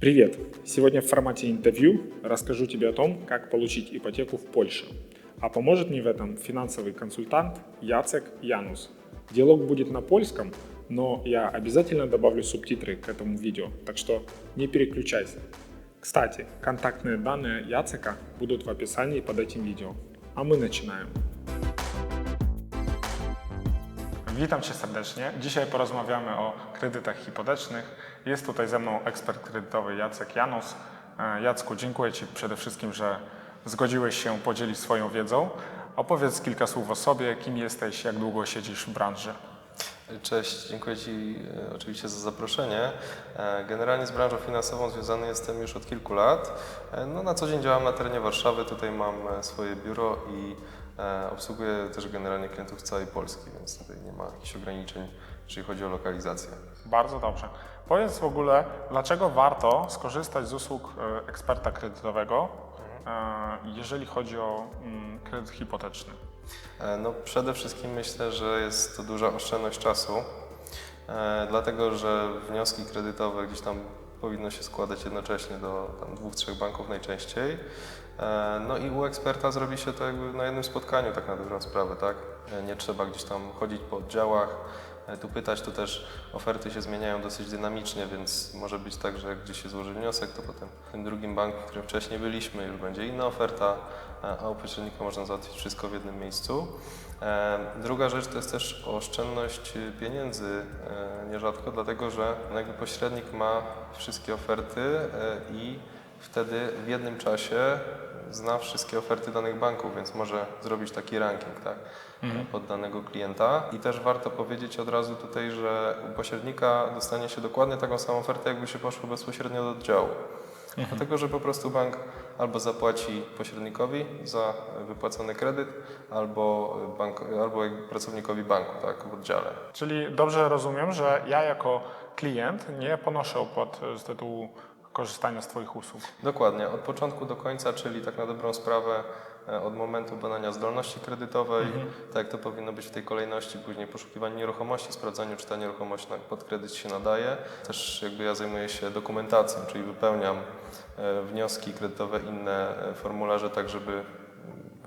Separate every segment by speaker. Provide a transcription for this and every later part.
Speaker 1: Привет! Сегодня в формате интервью расскажу тебе о том, как получить ипотеку в Польше. А поможет мне в этом финансовый консультант Яцек Янус. Диалог будет на польском, но я обязательно добавлю субтитры к этому видео, так что не переключайся. Кстати, контактные данные Яцека будут в описании под этим видео. А my начинаем. Witam Cię serdecznie. Dzisiaj porozmawiamy o kredytach hipotecznych. Jest tutaj ze mną ekspert kredytowy Jacek Janus. E, Jacku, dziękuję Ci przede wszystkim, że zgodziłeś się podzielić swoją wiedzą. Opowiedz kilka słów o sobie, kim jesteś, jak długo siedzisz w branży.
Speaker 2: Cześć, dziękuję Ci e, oczywiście za zaproszenie. E, Generalnie z branżą finansową związany jestem już od kilku lat. No, na co dzień działam na terenie Warszawy, tutaj mam swoje biuro i obsługuję też generalnie klientów całej Polski, więc tutaj nie ma jakichś ograniczeń, jeżeli chodzi o lokalizację.
Speaker 1: Bardzo dobrze. Powiedz w ogóle, dlaczego warto skorzystać z usług e, eksperta kredytowego, e, jeżeli chodzi o mm, kredyt hipoteczny?
Speaker 2: E, No, przede wszystkim myślę, że jest to duża oszczędność czasu, e, dlatego że wnioski kredytowe gdzieś tam powinno się składać jednocześnie do tam, dwóch, trzech banków najczęściej. E, No i u eksperta zrobi się to jakby na jednym spotkaniu, tak na dobrą sprawę, tak? E, Nie trzeba gdzieś tam chodzić po oddziałach, e, tu pytać, to też oferty się zmieniają dosyć dynamicznie, więc może być tak, że jak gdzieś się złoży wniosek, to potem w tym drugim banku, w którym wcześniej byliśmy, już będzie inna oferta, a u pośrednika można załatwić wszystko w jednym miejscu. Druga rzecz to jest też oszczędność pieniędzy nierzadko, dlatego że no jakby pośrednik ma wszystkie oferty i wtedy w jednym czasie zna wszystkie oferty danych banków, więc może zrobić taki ranking tak, pod danego klienta. I też warto powiedzieć od razu tutaj, że u pośrednika dostanie się dokładnie taką samą ofertę, jakby się poszło bezpośrednio do oddziału. Dlatego, że po prostu bank albo zapłaci pośrednikowi za wypłacony kredyt, albo, bank, albo pracownikowi banku tak, w oddziale.
Speaker 1: Czyli dobrze rozumiem, że ja jako klient nie ponoszę opłat z tytułu korzystania z Twoich usług.
Speaker 2: Dokładnie, od początku do końca, czyli tak na dobrą sprawę e, od momentu badania zdolności kredytowej, tak jak to powinno być w tej kolejności, później poszukiwanie nieruchomości, sprawdzaniu, czy ta nieruchomość pod kredyt się nadaje. Też jakby ja zajmuję się dokumentacją, czyli wypełniam e, wnioski kredytowe, inne e, formularze, tak żeby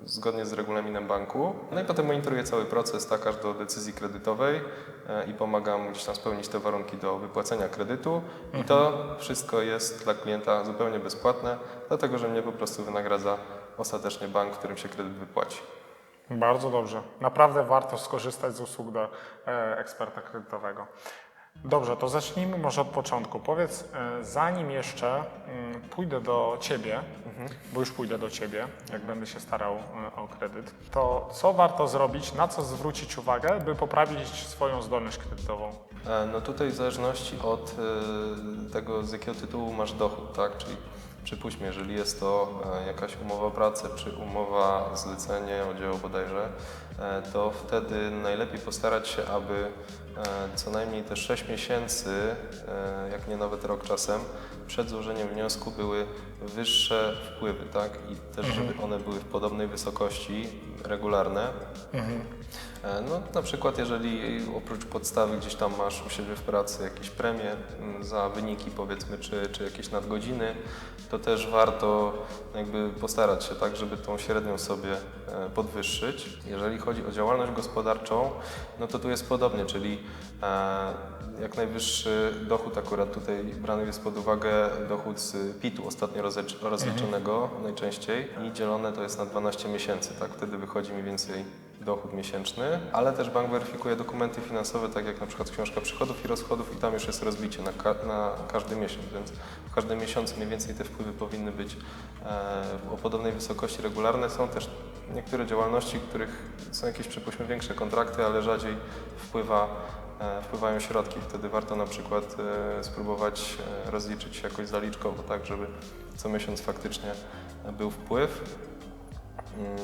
Speaker 2: zgodnie z regulaminem banku. No i potem monitoruję cały proces, tak aż do decyzji kredytowej e, i pomagam gdzieś tam spełnić te warunki do wypłacenia kredytu. I to wszystko jest dla klienta zupełnie bezpłatne, dlatego że mnie po prostu wynagradza ostatecznie bank, którym się kredyt wypłaci.
Speaker 1: Bardzo dobrze. Naprawdę warto skorzystać z usług do e, eksperta kredytowego. Dobrze, to zacznijmy może od początku. Powiedz, e, zanim jeszcze mm, pójdę do Ciebie, bo już pójdę do Ciebie, jak będę się starał e, o kredyt, to co warto zrobić, na co zwrócić uwagę, by poprawić swoją zdolność kredytową?
Speaker 2: E, No tutaj w zależności od tego, z jakiego tytułu masz dochód, tak? Czyli przypuśćmy, jeżeli jest to jakaś umowa o pracę czy umowa zlecenie o dzieło bodajże, to wtedy najlepiej postarać się, aby e, co najmniej te 6 miesięcy, e, jak nie nawet rok czasem, przed złożeniem wniosku były wyższe wpływy, tak? I też, żeby one były w podobnej wysokości, regularne. E, No, na przykład, jeżeli oprócz podstawy gdzieś tam masz u siebie w pracy jakieś premie mm, za wyniki, powiedzmy, czy, czy jakieś nadgodziny, to też warto jakby postarać się tak, żeby tą średnią sobie e, podwyższyć. Jeżeli chodzi o działalność gospodarczą, no to tu jest podobnie, czyli e, jak najwyższy dochód akurat tutaj brany jest pod uwagę dochód z PIT-u ostatnio rozlicz- rozliczonego najczęściej i dzielone to jest na 12 miesięcy, tak wtedy wychodzi mniej więcej dochód miesięczny, ale też bank weryfikuje dokumenty finansowe, tak jak na przykład książka przychodów i rozchodów i tam już jest rozbicie na, ka- na każdy miesiąc, więc w każdym miesiącu mniej więcej te wpływy powinny być e, o podobnej wysokości regularne. Są też niektóre działalności, w których są jakieś przypuśćmy większe kontrakty, ale rzadziej wpływa wpływają środki. Wtedy warto na przykład e, spróbować e, rozliczyć się jakoś zaliczkowo, tak, żeby co miesiąc faktycznie był wpływ. Mm,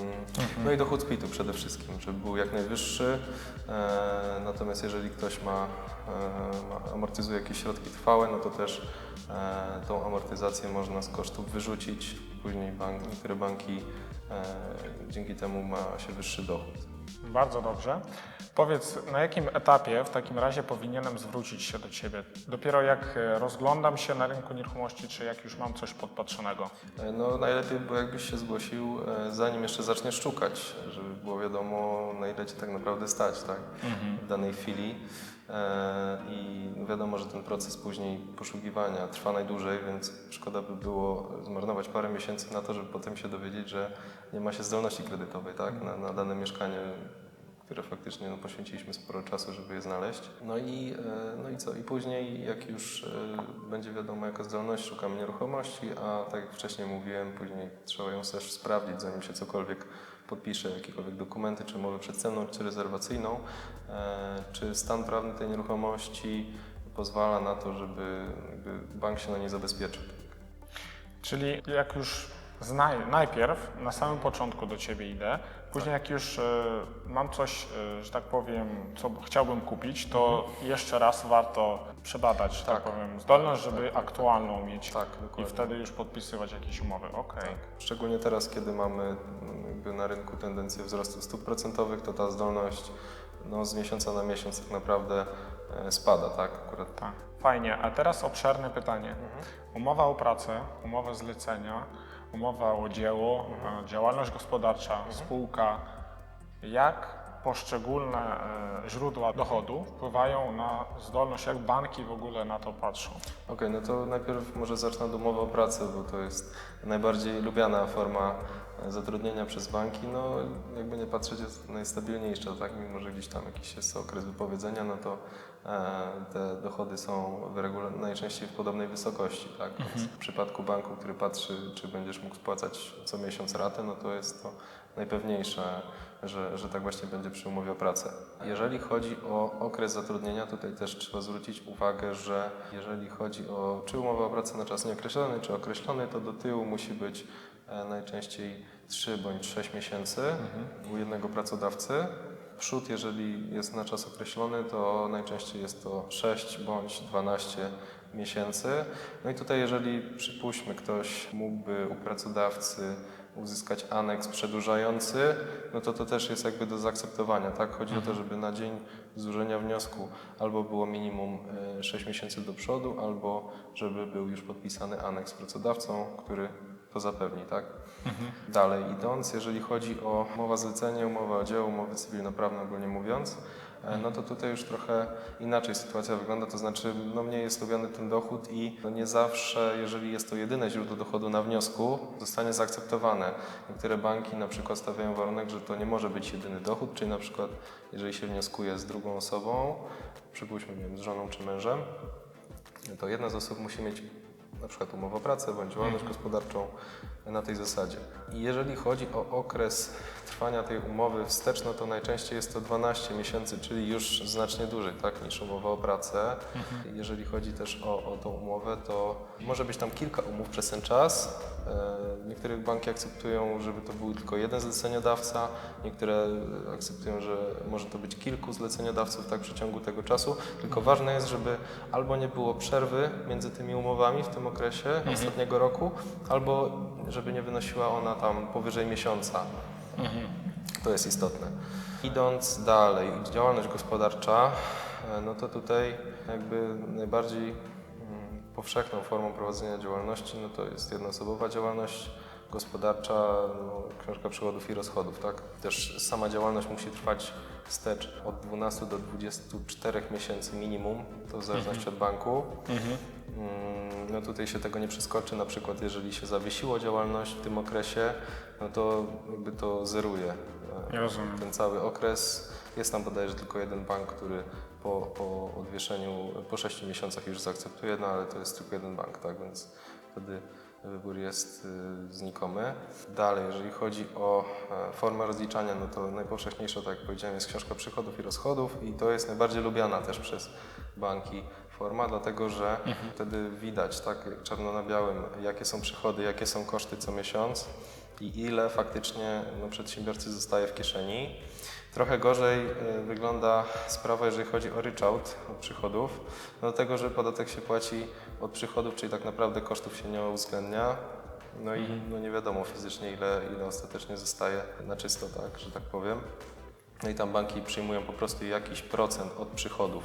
Speaker 2: No i dochód z PIT-u przede wszystkim, żeby był jak najwyższy. E, natomiast jeżeli ktoś ma, e, ma, amortyzuje jakieś środki trwałe, no to też e, tą amortyzację można z kosztów wyrzucić. Później bank, niektóre banki e, dzięki temu ma się wyższy dochód.
Speaker 1: Bardzo dobrze. Powiedz, na jakim etapie w takim razie powinienem zwrócić się do Ciebie? Dopiero jak e, rozglądam się na rynku nieruchomości, czy jak już mam coś podpatrzonego?
Speaker 2: E, No najlepiej było jakbyś się zgłosił, e, zanim jeszcze zaczniesz szukać, żeby było wiadomo na ile Cię tak naprawdę stać, tak, w danej chwili. E, I wiadomo, że ten proces później poszukiwania trwa najdłużej, więc szkoda by było zmarnować parę miesięcy na to, żeby potem się dowiedzieć, że nie ma się zdolności kredytowej, tak, na, na dane mieszkanie, które faktycznie no, poświęciliśmy sporo czasu, żeby je znaleźć. No i, e, no i co? I później, jak już e, będzie wiadomo jaka zdolność, szukamy nieruchomości, a tak jak wcześniej mówiłem, później trzeba ją też sprawdzić, zanim się cokolwiek podpisze, jakiekolwiek dokumenty, czy umowę przedstępną, czy rezerwacyjną, e, czy stan prawny tej nieruchomości pozwala na to, żeby bank się na nie zabezpieczył.
Speaker 1: Czyli jak już znaj, najpierw na samym początku do Ciebie idę, później jak już e, mam coś, e, że tak powiem, co chciałbym kupić, to jeszcze raz warto przebadać, że tak,
Speaker 2: Tak.
Speaker 1: powiem, zdolność, żeby aktualną mieć
Speaker 2: Tak,
Speaker 1: i
Speaker 2: dokładnie.
Speaker 1: wtedy już podpisywać jakieś umowy. Okej.
Speaker 2: Szczególnie teraz, kiedy mamy mm, jakby na rynku tendencję wzrostu stóp procentowych, to ta zdolność no, z miesiąca na miesiąc tak naprawdę e, spada, tak? Akurat
Speaker 1: Tak, fajnie. A teraz obszerne pytanie.
Speaker 2: Mhm.
Speaker 1: Umowa o pracę, umowa zlecenia, umowa o dzieło,
Speaker 2: Mhm.
Speaker 1: e, działalność gospodarcza, spółka. Jak poszczególne e, źródła dochodu wpływają na zdolność, jak banki w ogóle na to patrzą?
Speaker 2: Okej, no to najpierw może zacznę od umowy o pracę, bo to jest najbardziej lubiana forma e, zatrudnienia przez banki. No, jakby nie patrzeć, jest najstabilniejsza, tak? Mimo, że gdzieś tam jakiś jest okres wypowiedzenia, no to e, te dochody są najczęściej w podobnej wysokości, tak? Więc w przypadku banku, który patrzy, czy będziesz mógł spłacać co miesiąc ratę, no to jest to najpewniejsze, że, że tak właśnie będzie przy umowie o pracę. Jeżeli chodzi o okres zatrudnienia, tutaj też trzeba zwrócić uwagę, że jeżeli chodzi o czy umowę o pracę na czas nieokreślony, czy określony, to do tyłu musi być e, najczęściej 3 bądź 6 miesięcy u jednego pracodawcy. Przód, jeżeli jest na czas określony, to najczęściej jest to 6 bądź 12 miesięcy. No i tutaj, jeżeli przypuśćmy, ktoś mógłby u pracodawcy uzyskać aneks przedłużający, no to to też jest jakby do zaakceptowania, tak? Chodzi o to, żeby na dzień złożenia wniosku albo było minimum e, 6 miesięcy do przodu, albo żeby był już podpisany aneks pracodawcą, który to zapewni, tak? Dalej idąc, jeżeli chodzi o umowę zlecenie, umowę o dzieło, umowy cywilnoprawne ogólnie mówiąc, e, no to tutaj już trochę inaczej sytuacja wygląda, to znaczy no mniej jest lubiany ten dochód i no nie zawsze, jeżeli jest to jedyne źródło dochodu na wniosku, zostanie zaakceptowane. Niektóre banki na przykład stawiają warunek, że to nie może być jedyny dochód, czyli na przykład jeżeli się wnioskuje z drugą osobą, przypuśćmy nie wiem, z żoną czy mężem, to jedna z osób musi mieć na przykład umowę o pracę bądź działalność gospodarczą na tej zasadzie. I jeżeli chodzi o okres trwania tej umowy wstecz, no to najczęściej jest to 12 miesięcy, czyli już znacznie dłużej tak, niż umowa o pracę. Jeżeli chodzi też o, o tą umowę, to może być tam kilka umów przez ten czas. E, Niektóre banki akceptują, żeby to był tylko jeden zleceniodawca, niektóre akceptują, że może to być kilku zleceniodawców tak w przeciągu tego czasu. Tylko ważne jest, żeby albo nie było przerwy między tymi umowami w tym okresie ostatniego roku, albo żeby nie wynosiła ona tam powyżej miesiąca. To jest istotne. Idąc dalej, działalność gospodarcza, e, no to tutaj jakby najbardziej powszechną formą prowadzenia działalności, no to jest jednoosobowa działalność gospodarcza, no, książka przychodów i rozchodów, tak? Też sama działalność musi trwać wstecz od 12 do 24 miesięcy minimum, to w zależności od banku. Mm, No tutaj się tego nie przeskoczy, na przykład jeżeli się zawiesiło działalność w tym okresie, no to jakby to zeruje e,
Speaker 1: Nie rozumiem.
Speaker 2: ten cały okres. Jest tam bodajże tylko jeden bank, który po, po odwieszeniu, po 6 miesiącach już zaakceptuje, no ale to jest tylko jeden bank, tak, więc wtedy wybór jest y, znikomy. Dalej, jeżeli chodzi o e, formę rozliczania, no to najpowszechniejsza, tak jak powiedziałem, jest książka przychodów i rozchodów i to jest najbardziej lubiana też przez banki forma, dlatego że wtedy widać, tak, czarno na białym, jakie są przychody, jakie są koszty co miesiąc i ile faktycznie no, przedsiębiorcy zostaje w kieszeni. Trochę gorzej y, wygląda sprawa, jeżeli chodzi o ryczałt od przychodów, dlatego że podatek się płaci od przychodów, czyli tak naprawdę kosztów się nie uwzględnia. No i no, nie wiadomo fizycznie, ile, ile ostatecznie zostaje na czysto, tak, że tak powiem. No i tam banki przyjmują po prostu jakiś procent od przychodów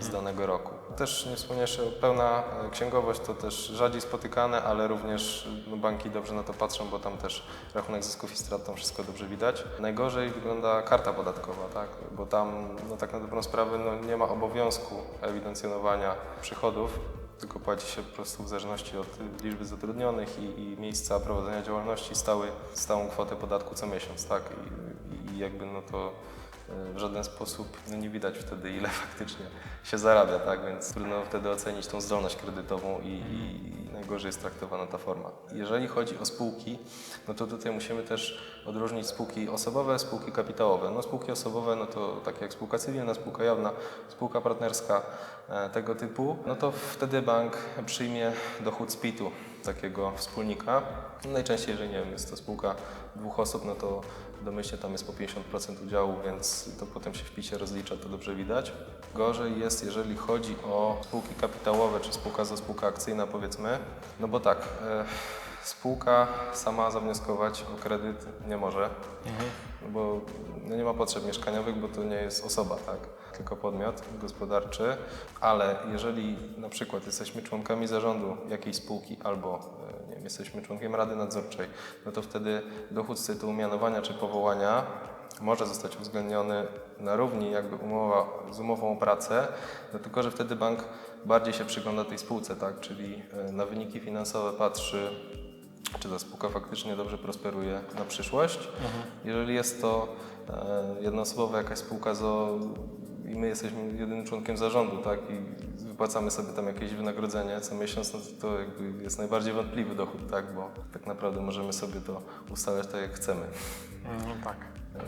Speaker 2: z danego roku. Też nie wspomniałem, że pełna e, księgowość to też rzadziej spotykane, ale również no, banki dobrze na to patrzą, bo tam też rachunek zysków i strat, tam wszystko dobrze widać. Najgorzej wygląda karta podatkowa, tak? bo tam no, tak na dobrą sprawę no, nie ma obowiązku ewidencjonowania przychodów, tylko płaci się po prostu w zależności od liczby zatrudnionych i, i miejsca prowadzenia działalności stały, stałą kwotę podatku co miesiąc, tak? I, i jakby no to w żaden sposób no nie widać wtedy, ile faktycznie się zarabia, tak? Więc trudno wtedy ocenić tą zdolność kredytową i, i, najgorzej jest traktowana ta forma. Jeżeli chodzi o spółki, no to tutaj musimy też odróżnić spółki osobowe, spółki kapitałowe. No spółki osobowe, no to tak jak spółka cywilna, spółka jawna, spółka partnerska e, tego typu, no to wtedy bank przyjmie dochód z PIT-u takiego wspólnika. Najczęściej, jeżeli nie wiem, jest to spółka dwóch osób, no to domyślnie tam jest po 50% udziału, więc to potem się w PIT-ie rozlicza, to dobrze widać. Gorzej jest, jeżeli chodzi o spółki kapitałowe, czy spółka za spółka akcyjna powiedzmy, no bo tak, e, spółka sama zawnioskować o kredyt nie może, no bo no nie ma potrzeb mieszkaniowych, bo to nie jest osoba, tak? Tylko podmiot gospodarczy, ale jeżeli na przykład jesteśmy członkami zarządu jakiejś spółki albo e, nie wiem, jesteśmy członkiem rady nadzorczej, no to wtedy dochód z tytułu mianowania czy powołania może zostać uwzględniony na równi jakby umowa, z umową o pracę, no tylko że wtedy bank bardziej się przygląda tej spółce, tak? czyli e, na wyniki finansowe patrzy, czy ta spółka faktycznie dobrze prosperuje na przyszłość. Jeżeli jest to e, jednoosobowa jakaś spółka ZO i my jesteśmy jedynym członkiem zarządu, tak, i wypłacamy sobie tam jakieś wynagrodzenie co miesiąc, no to, to jakby jest najbardziej wątpliwy dochód, tak, bo tak naprawdę możemy sobie to ustalać tak jak chcemy.
Speaker 1: No tak.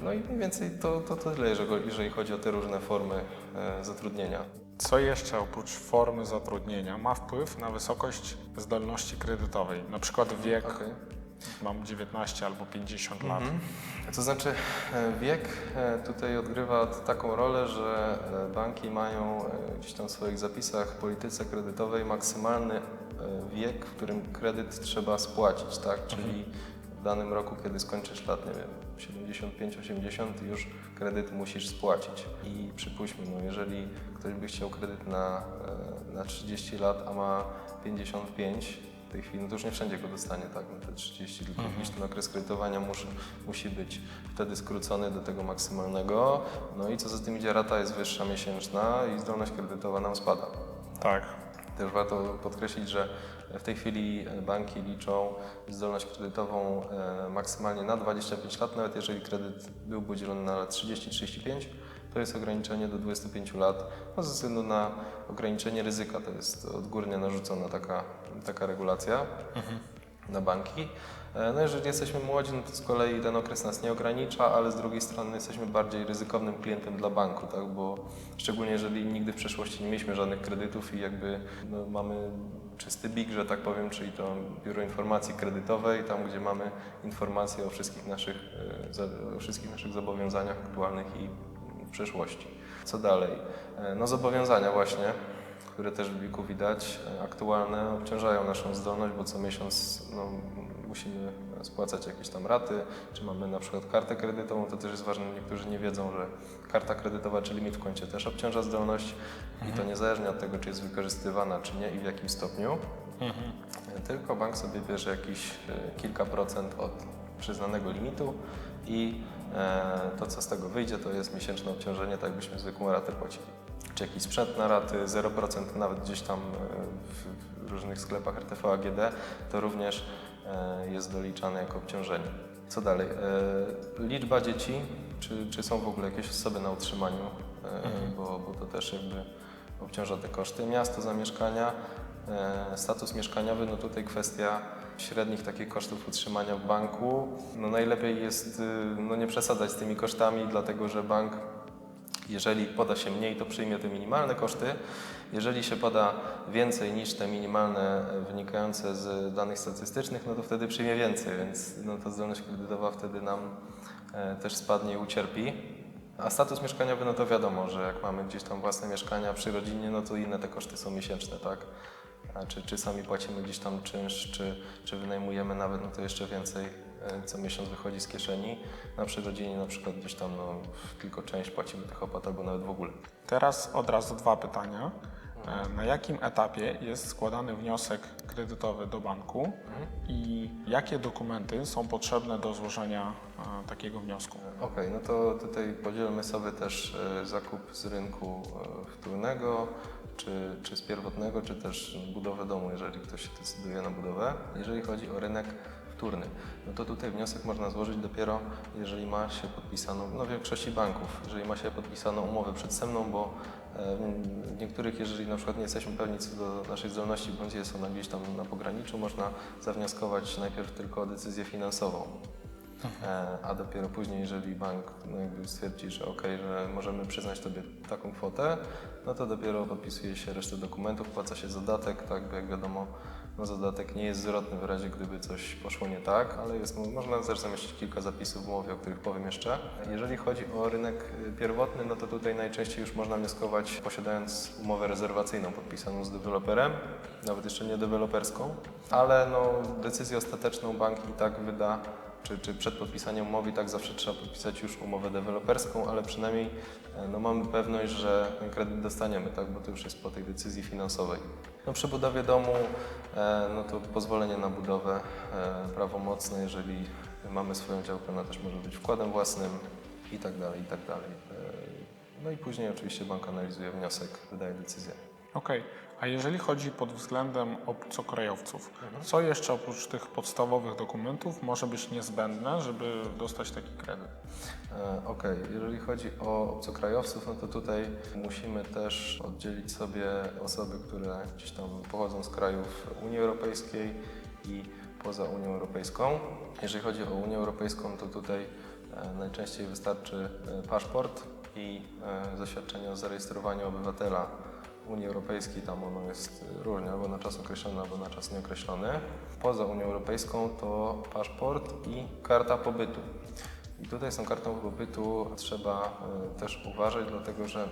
Speaker 2: No i mniej więcej to, to, to tyle, jeżeli, chodzi o te różne formy e, zatrudnienia.
Speaker 1: Co jeszcze oprócz formy zatrudnienia ma wpływ na wysokość zdolności kredytowej? Na przykład wiek,
Speaker 2: Okej.
Speaker 1: Mam 19 albo 50 lat.
Speaker 2: To znaczy e, wiek e, tutaj odgrywa taką rolę, że e, banki mają gdzieś tam w swoich zapisach w polityce kredytowej maksymalny wiek, w którym kredyt trzeba spłacić, tak? Czyli w danym roku, kiedy skończysz lat, nie wiem, 75-80 już kredyt musisz spłacić. I przypuśćmy, no jeżeli ktoś by chciał kredyt na, na 30 lat, a ma 55, w tej chwili, no to już nie wszędzie go dostanie, tak, no te 30, tylko jakiś ten okres kredytowania musi, musi być wtedy skrócony do tego maksymalnego, no i co za tym idzie, rata jest wyższa miesięczna i zdolność kredytowa nam spada.
Speaker 1: Tak.
Speaker 2: Też warto podkreślić, że w tej chwili banki liczą zdolność kredytową e, maksymalnie na 25 lat, nawet jeżeli kredyt byłby udzielony na lat 30-35, to jest ograniczenie do 25 lat, no ze względu na ograniczenie ryzyka, to jest odgórnie narzucona taka, taka regulacja na banki. E, No jeżeli jesteśmy młodzi, no to z kolei ten okres nas nie ogranicza, ale z drugiej strony jesteśmy bardziej ryzykownym klientem dla banku, tak? bo szczególnie jeżeli nigdy w przeszłości nie mieliśmy żadnych kredytów i jakby no, mamy czysty BIG, że tak powiem, czyli to Biuro Informacji Kredytowej, tam gdzie mamy informacje o wszystkich naszych, e, o wszystkich naszych zobowiązaniach aktualnych i w przyszłości. Co dalej? E, No zobowiązania właśnie które też w biku widać, e, aktualne, obciążają naszą zdolność, bo co miesiąc no, musimy spłacać jakieś tam raty, czy mamy na przykład kartę kredytową, to też jest ważne, niektórzy nie wiedzą, że karta kredytowa czy limit w koncie też obciąża zdolność i to niezależnie od tego, czy jest wykorzystywana, czy nie i w jakim stopniu, E, tylko bank sobie bierze jakieś kilka procent od przyznanego limitu i e, to, co z tego wyjdzie, to jest miesięczne obciążenie, tak jakbyśmy zwykłą ratę płacili. Czy jakiś sprzęt na raty, 0% nawet gdzieś tam e, w, różnych sklepach RTV AGD, to również e, jest doliczane jako obciążenie. Co dalej? Liczba dzieci, czy, czy są w ogóle jakieś osoby na utrzymaniu, e, bo, bo to też jakby obciąża te koszty. Miasto zamieszkania, status mieszkaniowy, no tutaj kwestia średnich takich kosztów utrzymania w banku. No najlepiej jest y, no nie przesadzać z tymi kosztami, dlatego że bank jeżeli poda się mniej, to przyjmie te minimalne koszty. Jeżeli się poda więcej niż te minimalne wynikające z danych statystycznych, no to wtedy przyjmie więcej, więc no to zdolność kredytowa wtedy nam e, też spadnie i ucierpi. A status mieszkaniowy, no to wiadomo, że jak mamy gdzieś tam własne mieszkania przy rodzinie, no to inne te koszty są miesięczne, tak? Czy, czy sami płacimy gdzieś tam czynsz, czy, czy wynajmujemy nawet, no to jeszcze więcej e, co miesiąc wychodzi z kieszeni. Na przyrodzinie na przykład gdzieś tam no, tylko część płacimy tych opłat albo nawet w ogóle.
Speaker 1: Teraz od razu dwa pytania. E, Na jakim etapie jest składany wniosek kredytowy do banku i jakie dokumenty są potrzebne do złożenia e, takiego wniosku?
Speaker 2: Okej, no to tutaj podzielmy sobie też zakup z rynku wtórnego, czy, czy z pierwotnego, czy też budowę domu, jeżeli ktoś się decyduje na budowę. Jeżeli chodzi o rynek wtórny, no to tutaj wniosek można złożyć dopiero, jeżeli ma się podpisaną, no w większości banków, jeżeli ma się podpisaną umowę przedsemną, bo w niektórych, jeżeli na przykład nie jesteśmy pewni co do naszej zdolności, bądź jest ona gdzieś tam na pograniczu, można zawnioskować najpierw tylko o decyzję finansową. E, A dopiero później, jeżeli bank no jakby stwierdzi, że ok, że możemy przyznać Tobie taką kwotę, no to dopiero podpisuje się resztę dokumentów, płaca się zadatek, tak, jak wiadomo, no zadatek nie jest zwrotny w razie, gdyby coś poszło nie tak, ale jest, można też zamieścić kilka zapisów w umowie, o których powiem jeszcze. Jeżeli chodzi o rynek y, pierwotny, no to tutaj najczęściej już można wnioskować posiadając umowę rezerwacyjną podpisaną z deweloperem, nawet jeszcze nie deweloperską, ale no decyzję ostateczną bank i tak wyda czy, czy przed podpisaniem umowy tak zawsze trzeba podpisać już umowę deweloperską, ale przynajmniej e, no, mamy pewność, że ten kredyt dostaniemy, tak, bo to już jest po tej decyzji finansowej. No, przy budowie domu e, no, to pozwolenie na budowę e, prawomocne, jeżeli mamy swoją działkę, ona też może być wkładem własnym i tak dalej, i tak dalej. No i później oczywiście bank analizuje wniosek, wydaje decyzję.
Speaker 1: Okej, a jeżeli chodzi pod względem obcokrajowców, co jeszcze oprócz tych podstawowych dokumentów może być niezbędne, żeby dostać taki kredyt?
Speaker 2: E, Okej, jeżeli chodzi o obcokrajowców, no to tutaj musimy też oddzielić sobie osoby, które gdzieś tam pochodzą z krajów Unii Europejskiej i poza Unią Europejską. Jeżeli chodzi o Unię Europejską, to tutaj e, najczęściej wystarczy e, paszport i e, zaświadczenie o zarejestrowaniu obywatela Unii Europejskiej, tam ono jest różnie, albo na czas określony, albo na czas nieokreślony. Poza Unią Europejską to paszport i karta pobytu. I tutaj z tą kartą pobytu trzeba y, też uważać, dlatego że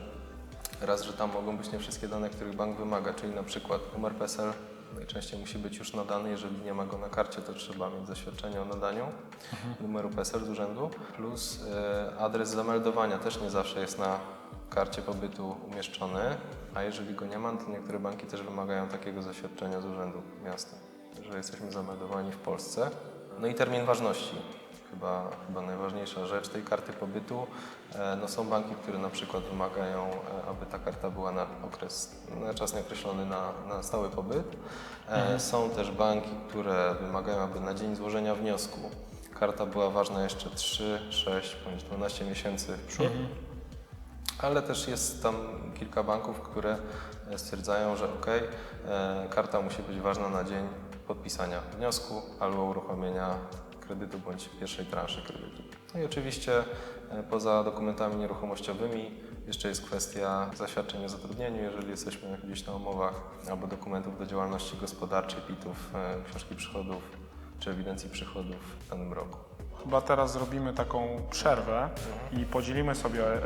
Speaker 2: raz, że tam mogą być nie wszystkie dane, których bank wymaga, czyli na przykład numer PESEL najczęściej musi być już nadany, jeżeli nie ma go na karcie, to trzeba mieć zaświadczenie o nadaniu numeru PESEL z urzędu, plus y, adres zameldowania też nie zawsze jest na karcie pobytu umieszczony, a jeżeli go nie ma, to niektóre banki też wymagają takiego zaświadczenia z urzędu miasta, że jesteśmy zameldowani w Polsce. No i termin ważności. Chyba, chyba najważniejsza rzecz tej karty pobytu. E, No są banki, które na przykład wymagają, e, aby ta karta była na okres, na czas nieokreślony na, na stały pobyt. E, Są też banki, które wymagają, aby na dzień złożenia wniosku karta była ważna jeszcze 3, 6 bądź 12 miesięcy w przód. Ale też jest tam kilka banków, które e, stwierdzają, że ok, karta musi być ważna na dzień podpisania wniosku albo uruchomienia kredytu bądź pierwszej transzy kredytu. No i oczywiście e, poza dokumentami nieruchomościowymi jeszcze jest kwestia zaświadczeń o zatrudnieniu, jeżeli jesteśmy gdzieś na umowach, albo dokumentów do działalności gospodarczej, PIT-ów, e, książki przychodów czy ewidencji przychodów w danym roku.
Speaker 1: Chyba teraz zrobimy taką przerwę i podzielimy sobie e,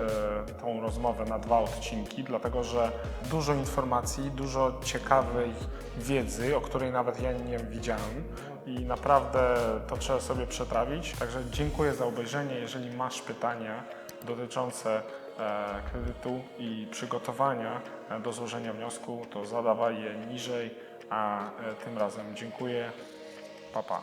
Speaker 1: tą rozmowę na dwa odcinki, dlatego że dużo informacji, dużo ciekawej wiedzy, o której nawet ja nie widziałem i naprawdę to trzeba sobie przetrawić. Także dziękuję za obejrzenie. Jeżeli masz pytania dotyczące e, kredytu i przygotowania e, do złożenia wniosku, to zadawaj je niżej, a e, tym razem dziękuję. Pa, pa.